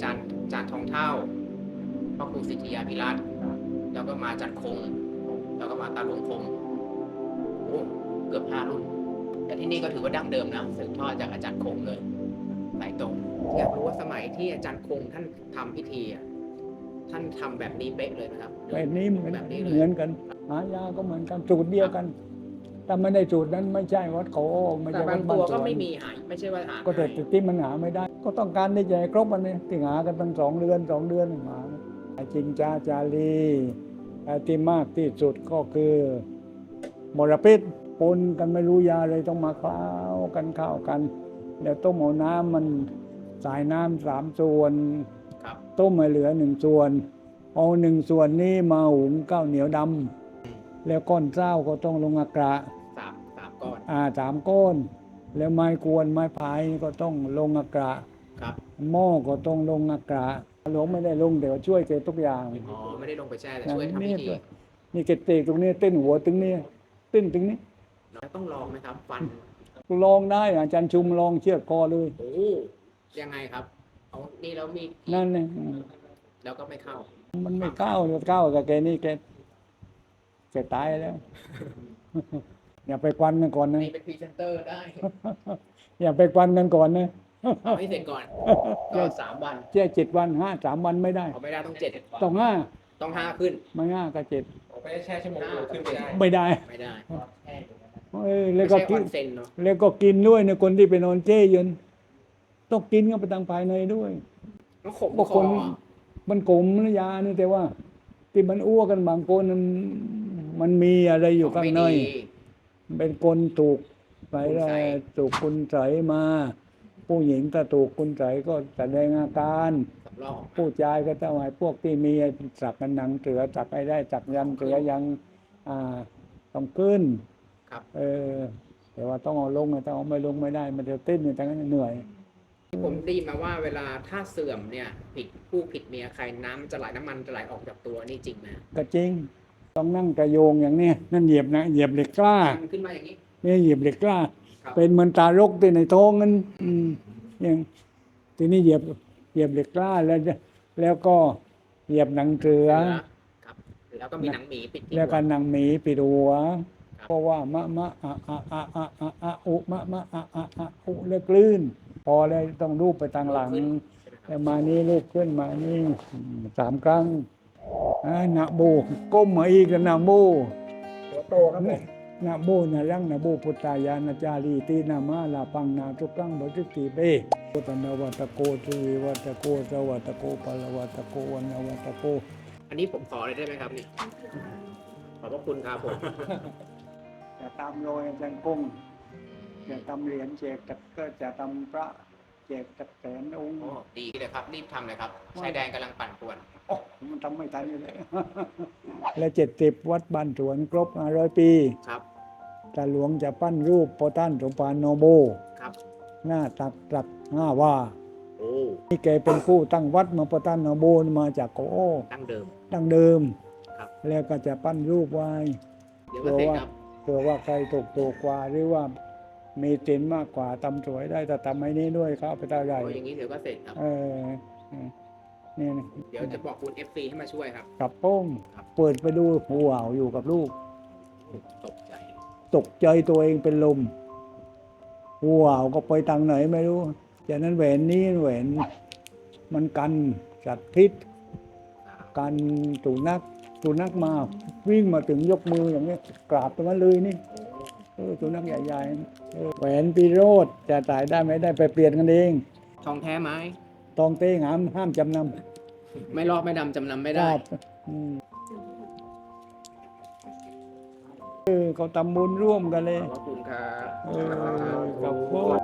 เท่าพ่อครูสิทธิยาพิรัตน์แล้วก็มาจัดคง แล้วก็มาตาหลวงคงโอ้เกือบห้ารุ่น แต่ที่นี่ก็ถือว่าดั้งเดิมนะสืบทอดจากอาจารย์คงเลยสายตรงอยากรู้ว่าสมัยที่อาจารย์คงท่านทำพิธีอะท่านทำแบบนี้เป๊ะเลยนะครับ แบบนี้เหมือนแบบนี้เลยเหมือนกันหายาก็เหมือนกันสูตรเดียวกัน แต่ไม่ได้สูตรนั้นไม่ใช่วัดเขาไม่แต่ใช่วับาดงบ้าตันวสก็วนไม่มีหายไม่ใช่ว่าหาก็แต่หายที่มันหาไม่ได้ ก็ต้องการที่จะให้ครบมันนี่ที่หากันตั้งสองเดือนสองเดือนหาจริงจาจารีแต่ที่มากที่สุดก็คือมลพิษปนกันไม่รู้ยาเลยต้องมาคล้ากันเข้ากันแล้วต้มเอาน้ำมันสายน้ำสามส่วน ครับ ต้มมาเหลือหนึ่งส่วน เอาหนึ่งส่วนนี้มาหุงข้าวเหนียวดำแล้วก้อนเจ้าก็ต้องลงอากระสามสาม ก้อน อ่าสามก้อน แล้วไม้กวนไม้พายก็ต้องลงอากระครับ หม้อก็ต้องลงอากระหลวงไม่ได้ลงเดี๋ยวช่วยแกทุกอย่างอ๋อ ไม่ได้ลงไปแช่แต่ช่วยทำพินี่ธีนี่แกเตะตรงนี้เต้นหัวตึงนี้เต้นตึงนี้แล้วต้องลองไหมครับ ฟันลองได้อาจารย์ชุมลองเชือดคอเลยโอ้ยังไงครับเอานี่แล้วมีนั่นเลยแล้วก็ไม่เข้า มันไม่ก้าวก้าวกับแกนี่แกแกตายแล้ว อย่าไปควันกันก่อนนะนี่เป็นพรีเซนเตอร์ได้ อย่าไปควันกันก่อนนะเอาให้เสร็จก่อนก็สามวันแค่เจ็ดวันห้าสามวันไม่ได้เอาไม่ได้ต้องเจ็ดต้องห้าต้องห้าขึ้นไม่ห้าก็เจ็ดไม่ได้แช่ชั่วโมงเดียวขึ้นไปได้ไม่ได้ไม่ได้เอ้ยแล้ไม่วก็ใช่อกิอนนเซนเนาะแล้วก็กินด้วยในคนที่ไปนอนเจ้ยนต้องกินเข้าไปทางภายในด้วยต้องขมบางคคอนมันกลมนะยานี่แต่ว่าที่มันอ้วกกันบางคนมันมันมีอะไรอยู่ข้างในไม่ดี เป็นคนถูกใส่คุณไสถูกคุณใสยมา ผู้หญิงถ้าถูกคุณใสยก็แสดงอาการสำรองผู้ชายก็ต้องให้พวกที่มีสักกันหนังเสือสักไอ้ได้สักยันเสือยังอ่าต้องขึ้นครับเออแต่ว่าต้องเอาลงอะต้องเอาไม่ลงไม่ได้ มันจะเต้นอยู่ทั้งนั้นเหนื่อยผมได้ยินมาว่าเวลาถ้าเสื่อมเนี่ยผิดผู้ผิดเมียใครน้ำจะไหลน้ำมันจะไหลออกจากตัวนี่จริงไหมก็จริง ต้องนั่งกระโยงอย่างเนี้ยนั่นเหยียบนะเหยียบเหล็กกล้ามันขึ้นมาอย่างนี้เนี่ยเหยียบเหล็กกล้าครับเป็นเหมือนตารกที่ในท้องนั้นอืมอย่างทีนี้เหยียบเหยียบเหล็กกล้าแล้วจะแล้วก็เหยียบหนังเสือครับแล้วก็มีหนังหมีปิดที่แล้วก็หัหนังหมีปิดหัวครับเพราะว่ามะมะอะอะอะอะอะอะอุมะมะอะอะอะอุเลือกลื่น พอแล้วต้องรูปไปทางหลังขึ้นใช่ไหมครับแล้วมานี่ลูกขึ้นมานี่สามครั้งอ่า นะโบก้มมาอีกนะโบหัวโตครับผมนะโบนะรังนะโบพุทธายานาจารีตีนามาลาปังนาทุกขังบริติเบโกตนวัตโกทีวัตโกสวัตโกปลวัตโกวันวัตโก อันนี้ผมขอเลยได้ไหมครับนี่ขอบพระคุณครับผมจะตามโรยอาจารย์กุ้งจะทำเหรียญแจกตะก็จะทำพระ แจกตะแสนองค์โอ้ดีเลยครับ รีบทำเลยครับชายแดนกำลังปั่นป่วน โอ้มันทำไม่ทันอยู่เลย และเจ็ดสิบวัดบ้านสวนครบห้าร้อยปี ครับตาหลวงจะปั้นรูปพอท่านสมภารโนโบ ครับ หน้าตักตักห้าว่าโอ้นี่แกเป็นผู้ตั้งวัดมาพอท่านโนโบมาจากโกโอตั้งเดิมดั้งเดิม ครับ แล้วก็จะปั้นรูปไว้ เดี๋ยวก็เสร็จครับ เผื่อว่าใครถูกถูกกว่าหรือว่า มีสินมากกว่าทำสวยได้แต่ทำไอ้นี้ด้วยครับไปตาใหญ่โอ้อย่างนี้เดี๋ยวก็เสร็จครับ เออเออนี่นะเดี๋ยวจะบอกคุณ FC ให้มาช่วยครับ กับโป้งครับ เปิดไปดูหัวาวอยู่กับลูก ตกใจ ตกใจตัวเองเป็นลมหัวาวก็ไปทางไหนไม่รู้จากนั้นแหวนนี้แหวนมันกันจัดพิษกันสุนัขสุนัขมาวิ่งมาถึงยกมืออย่างนี้กราบตรงนั้นเลยนี่เออ สุนัขใหญ่ๆเออแหวนปีโรดจะตายได้ไม่ได้ไปเปลี่ยนกันเองทองแท้ไหมตองเต้งห้ามห้ามจำนไม่รอบไม่ดำจำนำไม่ำได้ ครับอืมเออเขาทำบุญร่วมกันเลยขอบพระคุณครับ เออกับพวก